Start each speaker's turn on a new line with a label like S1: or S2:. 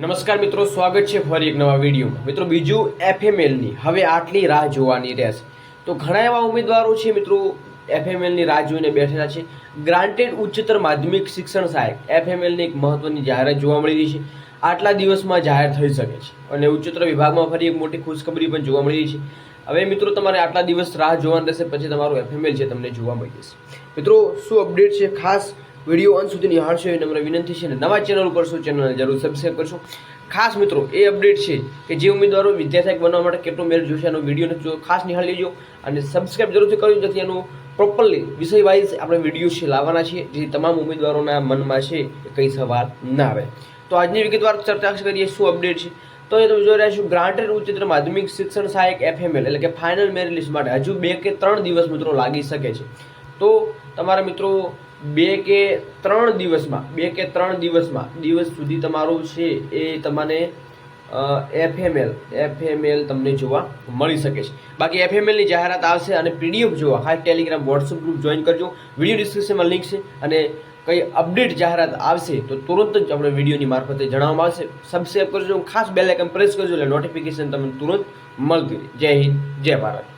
S1: નમસ્કાર મિત્રો, સ્વાગત છે ફરી એક નવા વિડીયોમાં. મિત્રો, બીજું એફએમએલની હવે આટલી રાહ જોવાની રહેશે. તો ઘણા એવા ઉમેદવારો છે મિત્રો, એફએમએલની રાહ જોઈને બેઠેલા છે. ગ્રાન્ટેડ ઉચ્ચતર માધ્યમિક શિક્ષણ સહાયક. એફએમએલની એક મહત્વની જાહેરાત જોવા મળી રહી છે. આટલા દિવસમાં જાહેર થઈ શકે છે. અને ઉચ્ચતર વિભાગમાં ફરી એક મોટી ખુશખબરી પણ જોવા મળી રહી છે. હવે મિત્રો, તમારે આટલા દિવસ રાહ જોવાનું રહેશે, પછી તમારું એફએમએલ છે તમને જોવા મળી જશે. મિત્રો, શું અપડેટ છે? ખાસ વીડિયો અંત સુધી નિહાળશો એવી નમ્ર વિનંતી છે અને નવા ચેનલ ઉપર શું ચેનલને જરૂર સબસ્ક્રાઈબ કરશો. ખાસ મિત્રો, એ અપડેટ છે કે જે ઉમેદવારો વિદ્યાસહાયક બનવા માટે કેટલો મેળ જોશે એનો વિડીયોને ખાસ નિહાળી લેજો અને સબસ્ક્રાઈબ જરૂરથી કરજો જેથી એનું પ્રોપરલી વિષય વાઇઝ આપણે વીડિયો છે લાવવાના છીએ. જેથી તમામ ઉમેદવારોના મનમાં છે કંઈ સવાલ ના આવે. તો આજની વિગતવાર ચર્ચા કરીએ શું અપડેટ છે? તો એ તમે જોઈ રહ્યા છો ગ્રાન્ટેડ ઉચ્ચતર માધ્યમિક શિક્ષણ સહાયક એફએમએલ એટલે કે ફાઇનલ મેરિટ લિસ્ટ માટે હજુ બે કે ત્રણ દિવસ મિત્રો લાગી શકે છે. તો તમારા મિત્રો બે કે ત્રણ દિવસમાં, બે કે ત્રણ દિવસમાં, દિવસ સુધી તમારું છે એ તમને એફએમએલ એફએમએલ તમને જોવા મળી શકે છે. બાકી એફએમએલની જાહેરાત આવશે અને પીડીએફ જોવા. ખાસ ટેલિગ્રામ વોટ્સઅપ ગ્રુપ જોઈન કરજો. વીડિયો ડિસ્ક્રિપ્શનમાં લિંક છે અને કઈ અપડેટ જાહેરાત આવશે તો તુરંત જ આપણે વિડીયોની મારફતે જણાવવામાં આવશે. સબસ્ક્રાઈબ કરજો ખાસ બેલ આઇકન પ્રેસ કરજો એટલે નોટિફિકેશન તમને તુરંત મળતી જય હિન્દ, જય ભારત.